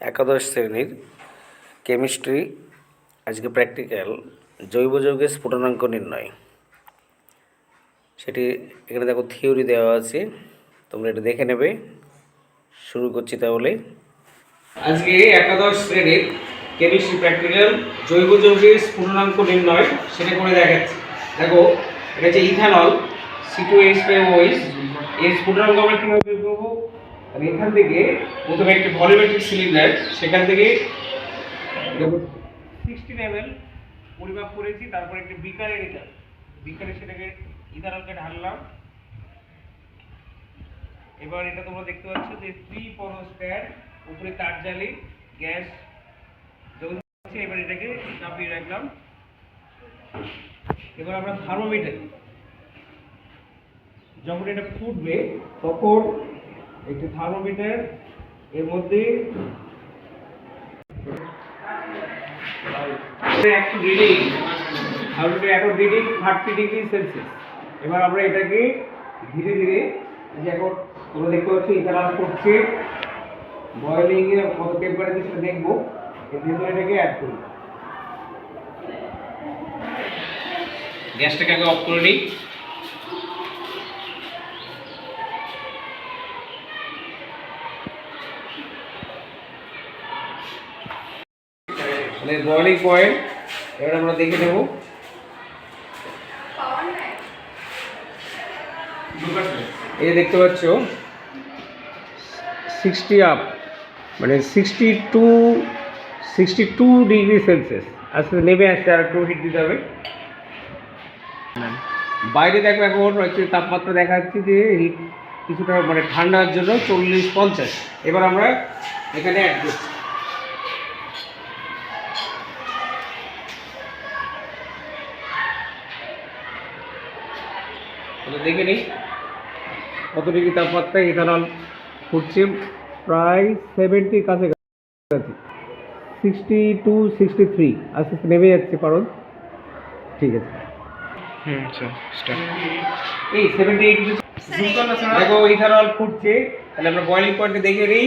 একাদশ শ্রেণির কেমিস্ট্রি, আজকে প্র্যাকটিক্যাল জৈব যৌগের স্ফুটনাঙ্ক নির্ণয়। সেটি এখানে দেখো থিওরি দেওয়া আছে, তোমরা এটা দেখে নেবে। শুরু করছি তাহলে। আজকে একাদশ শ্রেণির কেমিস্ট্রি, প্র্যাকটিক্যাল জৈব যৌগের স্ফুটনাঙ্ক নির্ণয়, সেটা করে দেখাচ্ছি। দেখো, এটা হচ্ছে ethanol C two H five O H এর স্ফুটনাঙ্ক আমরা কীভাবে আর এখান থেকে প্রথমে একটি ভলিউমেট্রিক সিলিন্ডার সেখান থেকে সিক্সটিন এম পরিমাপ করেছি, তারপর একটি বিকারে নিলাম বিকারে সেটাকে ইথানলকে ঢাললাম। এবার এটা তোমরা দেখতে পাচ্ছ যে থ্রি পরস্ট্যান্ড উপরে তার জালি, গ্যাস যখন এবার এটাকে চাপিয়ে রাখলাম। এবার আমরা থার্মোমিটার যখন এটা ফুটবে, তখন একটি থার্মোমিটার এর মধ্যে একটু রিডিং থার্মোমিটার এখন রিডিং থার্টি ডিগ্রি সেলসিয়াস এবার আমরা এটাকে ধীরে ধীরে এখন তোমরা দেখতে পাচ্ছ ইথানল করছে। বয়লিং এ কত টেম্পারেচার সেটা দেখব। এর ভেতরে এটাকে অ্যাড করি গ্যাসটাকে আগে অফ করে নিই। মানে বয়লিং পয়েন্ট এবার আমরা দেখে নেব। এই দেখতে পাচ্ছ সিক্সটি আপ মানে sixty two sixty two degree Celsius আস্তে নেমে আসছে আর একটু হিট দিতে হবে। বাইরে দেখো এখন হচ্ছে তাপমাত্রা, দেখা যাচ্ছে যে হিট কিছুটা মানে ঠান্ডার জন্য চল্লিশ পঞ্চাশ। এবার আমরা এখানে অ্যাড করছি দেখে নিই। কত ডিগ্রি তাপমাত্রা ইথানল ফুটছে প্রায় সেভেন্টির কাছাকাছি সিক্সটি টু সিক্সটি থ্রি আস্তে আস্তে নেমে যাচ্ছে কারণ। ঠিক আছে। আচ্ছা এই সেভেন্টি এইট দেখো ইথানল ফুটছে। তাহলে আমরা বয়লিং পয়েন্টে দেখে নিই।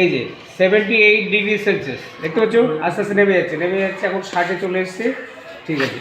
এই যে সেভেন্টি এইট ডিগ্রি সেলসিয়াস। দেখতে পাচ্ছ? আস্তে আস্তে নেমে যাচ্ছে নেমে যাচ্ছে এখন ষাটে চলে এসছে। ঠিক আছে।